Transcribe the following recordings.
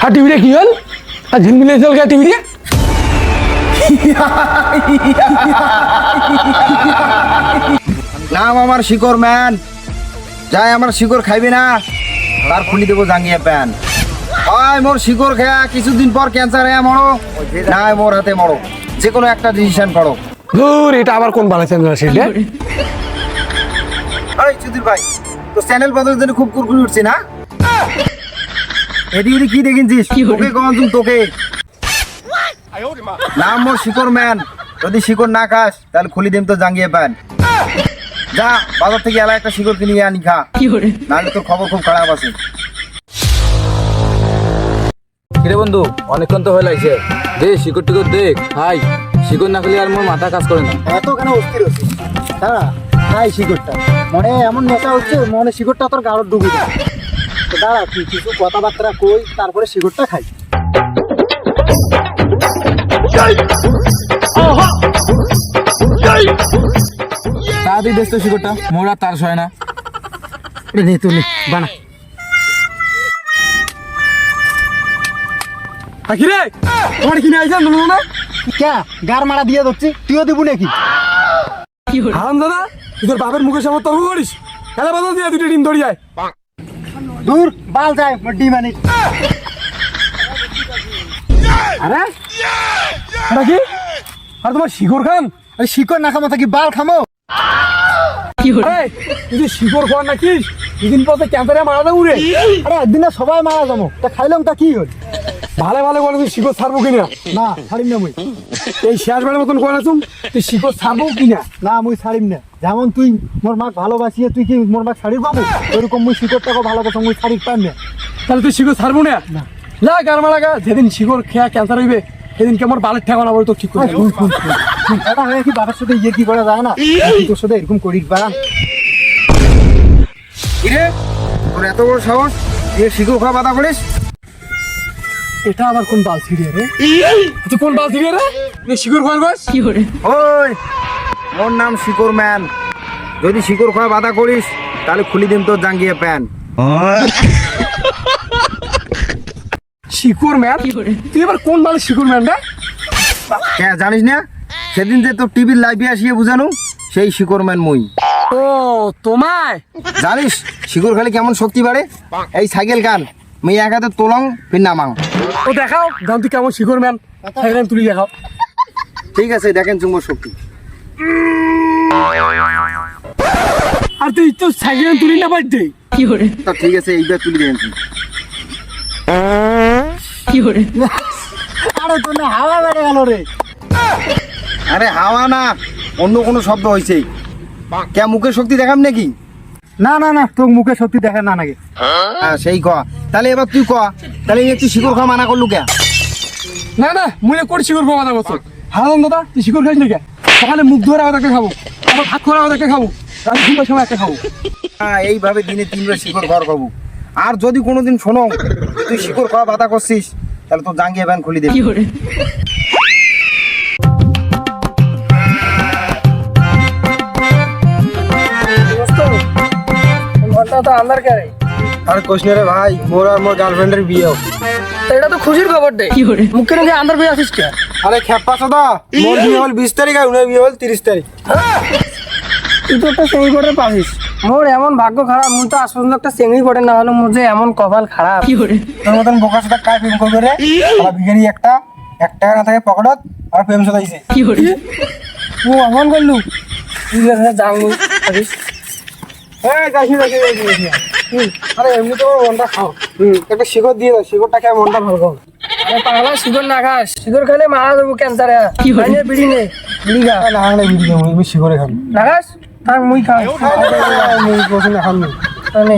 হ্যাঁ টিভিটা কি হল আর ঝিলমিলে চল গা টিভিটা নাম আমার শিকর ম্যান যাই আমার শিকর খাইবে না তার খুলি দেবো জাঙ্গিয়া প্যান। হয় মোর শিকর খেয়া কিছুদিন পর ক্যান্সার হয়ে মরো। না মোর হাতে মরো। যে কোনো একটা ডিসিশন করো। ধুর এটা আবার কোন বানাইছেন না সেটা এই সুধীর ভাই তো চ্যানেল বদলের জন্য খুব কুরকুরি উঠছে না? এদিকে কি দেখিনছিস? তোকে কখন তুমি তোকে। নাম মোর শিকর ম্যান। যদি শিকর না খাস তাহলে খুলি দিম তো জাঙ্গিয়ে প্যান। যা বাজার থেকে এলা একটা শিকর কিনে আনি খা। নাহলে তোর খবর খুব খারাপ আছে। কিরে বন্ধু অনেকক্ষণ তো হয়ে লাগছে। দে শিকড় টিকর দেখ হাই শিকড় না খেলে আর মোর মাথা কাজ করে না। এত কেন অস্থির হচ্ছে দাঁড়া খাই শিকড়টা। মনে এমন নেশা হচ্ছে মনে শিকড়টা তোর গাড়র ডুবি যায় তো দাঁড়া তুই কিছু কথাবার্তা কই তারপরে শিকড়টা খাই। তাড়াতাড়ি দেশ তো শিকড়টা মোর তার সয় না। এটা নে তুই বানা। কি রে তোমার কিনে না ক্যা গার মারা দিয়ে দিচ্ছি তুইও দিবু নাকি? হারাম দাদা তোর বাপের মুখের সামনে তর্ক করিস? খেলা বাদল দিয়ে দুটো ডিম ধরি যায় দূর বাল যায় ডিম আনি। আরে? এটা কি আর তোমার শিকড় খান শিকড় না খামো থাকি বাল খামো। তুই যে শিকড় খাওয়ার নাকি? দুদিন পথে ক্যান্সারে মারা যাব রে। আরে একদিন না সবাই মারা যাব। তা খাইলাম তা কি হল? ভালো ভালো বলে তুই শিকড় ছাড়বো কিনা না? ছাড়িম না মুই। এই শেষ বেড়ার মতন করে আছুম তুই শিকড় ছাড়বো কিনা না? মুই ছাড়িম না। যেমন তুই মোর মাক ভালোবাসিয়ে তুই কি মোর মাক ছাড়ির পাবো ওইরকম মুই শিকড়টাকে ভালোবাসা মুই ছাড়ির পার না। তাহলে তুই শিকড় ছাড়বো না? গার মারা গা যেদিন শিকড় খেয়া ক্যান্সার হইবে সেদিন আমার বালের ঠেকানো বলে তো ঠিক করে শুন, হয়ে কি বাবার সাথে ইয়ে কি করা যায় না? তোর সাথে এরকম করিস কিরে? তোর এত বড় সাহস? তুই শিকড় খাওয়া বাধা করিস? এটা আবার কোন বাল ছিড়ে রে? তুই কোন বাল ছিড়ে রে? তুই শিকড় খাওয়ার বস। ওই মোর নাম শিকর ম্যান। যদি শিকড় খাওয়া বাধা করিস তাহলে খুলি দিম তোর জাঙ্গিয়ে প্যান। শিকড় ম্যান তুই এবার কোন বালের শিকড় ম্যান রে? হ্যাঁ জানিস না? সেদিন যে তোর টিভির লাইভে আসিয়ে বুঝানো সেই শিকর ম্যান মই। ও তোমায়? জানিস শিকড় খালি কেমন শক্তি বাড়ে? এই সাইকেল কান মেয়ে এক হাতে তোলং ফির নামাং। ও দেখাও জান তুই কেমন শিকড় ম্যান সাইকেল তুলি দেখাও। ঠিক আছে দেখেন চুম্বর শক্তি। আর তুই তো সাইকেল তুলি না বাড়তে। তা ঠিক আছে এইবার তুলি দেখেন আরে হাওয়া বেড়ে গেল রে। আরে হাওয়া না অন্য কোনো শব্দ হয়েছে কে মুখের শক্তি দেখাম নাকি? না না না তোর মুখে সত্যি দেখে না নাকি। হ্যাঁ সেই ক। তাহলে এবার তুই ক। তাহলে একটু শিকড় খাওয়া মানা করলু কে? না না মুই কোন শিকড় খাওয়া কথা বলছো হারাম দাদা তুই শিকড় খাইস নাকি? সকালে মুখ ধরে একটা খাব। আবার ভাত আবার একটা খাব। রাতে ঘুমার সময় একটা খাব। হ্যাঁ এইভাবে দিনে তিনবার শিকড় ঘর করব। আর যদি কোনোদিন শোনো তুই শিকড় খাওয়া বাধা করছিস তাহলে তোর জাঙ্গিয়ে ব্যান খুলি দেবে। তো আর রে ভাই মোর আর মোর গার্লফ্রেন্ডের বিয়ে এটা তো খুশির খবর দে। মুখের মুখে আন্দার পেয়ে আসিস কে? আরে খেপা সদা মোর বিয়ে হল বিশ তারিখ আর উনার বিয়ে হল তিরিশ তারিখ। তুই তো একটা করে মোর এমন ভাগ্য খারাপ মুই তো আজ পর্যন্ত একটা চেঙ্গি করে না হলো মোর যে এমন কপাল খারাপ। তোর মতন বোকা সদা কায় প্রেম করবে রে? আর ভিখারি একটা এক টাকা না থাকে পকেটত আর প্রেম সদাইছে। ও এমন করলু? তুই। এই যাইছি যাইছি যাইছি যাইছি। আরে এমনি তো মনটা খাও একটা শিকড় দিয়ে দাও শিকড়টা খেয়ে মনটা ভালো খাও পাগলা শিকড় না খাস। শিকড় খেলে মারা যাব ক্যান্সারে আইনে বিড়ি নে বিড়ি খা। না না বিড়ি দেবো আমি শিকড়ে খাব। না খাস? থাক মুই খাই তাহলে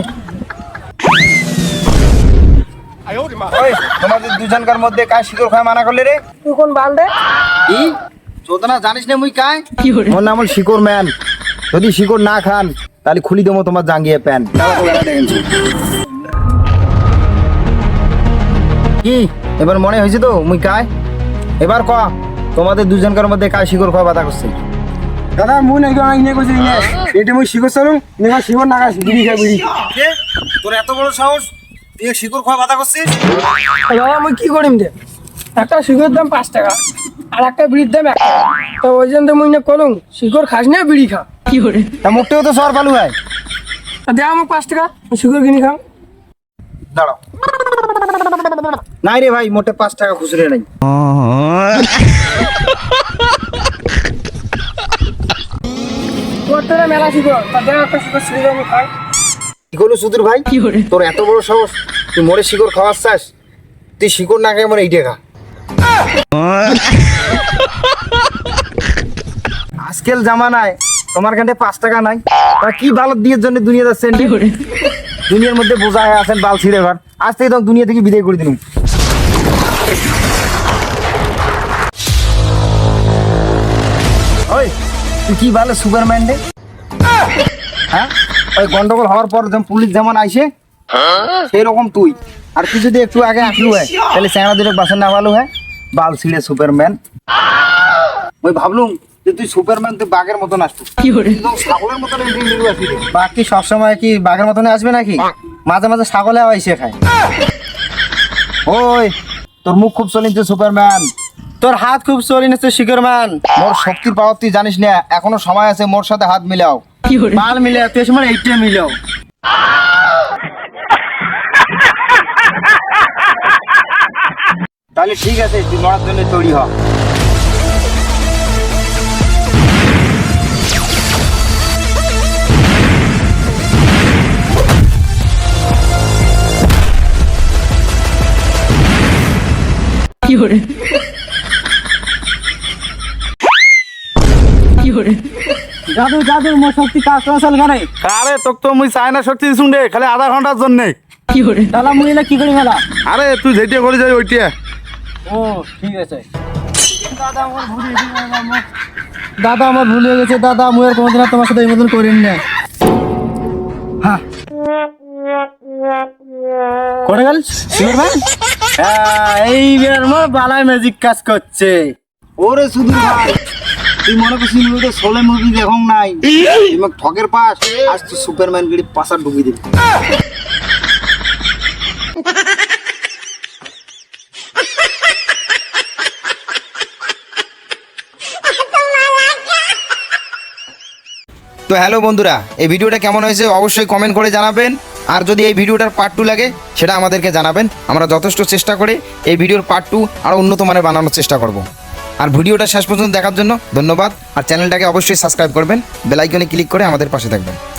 তোমাদের দুজনকার মধ্যে কায় শিকড় খাওয়া মানা করলে রে? তুই কোন বাল দে? কি? চোদনা জানিস না মুই কায় মোর নাম হল শিকড় ম্যান। যদি শিকড় না খান তাহলে খুলি দেবো তোমার জাঙ্গিয়ে প্যান। কি? এবার মনে হয়েছে তো মুই কায়? এবার ক তোমাদের দুজনকার মধ্যে কায় শিকড় খাওয়া বাধা করছে? দাদা মুই নাকি অনেক ইয়ে করছি ইয়ে। এটা মুই শিকড় চালুম নিকা শিকড় নাগা বিড়ি খাই বিড়ি। তোর এত বড় সাহস? তুই শিকড় খাওয়া বাধা করছিস? দাদা মুই কি করিম দে একটা শিকড়ের দাম পাঁচ টাকা আর একটা বিড়ির দাম এক টাকা। তো ওই জন্য তো মুই না কলুম শিকড় খাস না বিড়ি খা। কি করে তা মুখটাও তো সর পালু হয়। তা দেওয়া আমাকে পাঁচ টাকা শিকড় কিনে খাম। দাঁড়াও। নাই রে ভাই মোটে পাঁচ টাকা খুচরে নাই। মেলা কি করল সুধীর ভাই? তোর এত বড় সাহস তুই মোরে শিকড় খাওয়ার চাস তুই শিকড় না খেয়ে মনে এইটে খা। আজকাল জামানায় তোমার কাছে পাঁচ টাকা নাই। তা কি ভালো দিয়ে জন্য দুনিয়া যাচ্ছেন দুনিয়ার মধ্যে বোঝা হয়ে আছেন বাল ছিঁড়ে এবার। আজ থেকে তখন দুনিয়া থেকে বিদায় করে দিলাম। তুই কি ভালো সুপারম্যান রে? হ্যাঁ? ওই গন্ডগোল হওয়ার পর পুলিশ যেমন আইসে সেই রকম তুই। আর তুই যদি একটু আগে আসলু হয়, তাহলে চেহারা দুটো বাসন না ভালো হয়? বাল ছিঁড়ে সুপারম্যান। ওই ভাবলুম যে তুই সুপারম্যান তুই বাঘের মতন আসতো ছাগলের। বাঘ কি সবসময় কি বাঘের মতন আসবে নাকি? মাঝে মাঝে ছাগলে আইসে খায়। ওই তোর মুখ খুব চলিন সুপারম্যান তোর হাত খুব চলিন তুই মোর শক্তির পাওয়ার তুই জানিস না এখনও সময় আছে মোর সাথে হাত মিলাও। মাল মিলে তুই সময় এইটা মিলাও। তাহলে ঠিক আছে তুই মরার জন্য তৈরি হ। জাদু জাদু মোর শক্তি কাজ চলাচল করে আরে তোক তো মুই চাই না শক্তি দিছুন রে খালি আধা ঘণ্টার জন্য। দাদা মুই এলা কি করি মেলা আরে তুই যেটিয়া করে যাই ওইটিয়া ও ঠিক আছে। দাদা আমার ভুল হয়ে গেছে দাদা মুই আর কোনোদিন তোমার সাথে এই মতন করিনি। না হ্যাঁ। করে গেল? সুপারম্যান এইবার মোর বালায় ম্যাজিক কাজ করছে। ওরে সুধীর ভাই তুই মনে করছিস মুভি তো সোলে মুভি দেখং নাই? তুই ঠকের পাস আজ তুই সুপারম্যান গিরি পাশা ঢুকি দিবি। তো হ্যালো বন্ধুরা এই ভিডিওটা কেমন হয়েছে অবশ্যই কমেন্ট করে জানাবেন। আর যদি এই ভিডিওটার পার্ট টু লাগে, সেটা আমাদেরকে জানাবেন। আমরা যথেষ্ট চেষ্টা করে এই ভিডিওর পার্ট টু আরও উন্নত মানের বানানোর চেষ্টা করব। আর ভিডিওটা শেষ পর্যন্ত দেখার জন্য ধন্যবাদ। আর চ্যানেলটাকে অবশ্যই সাবস্ক্রাইব করবেন। বেলাইকনে ক্লিক করে আমাদের পাশে থাকবেন।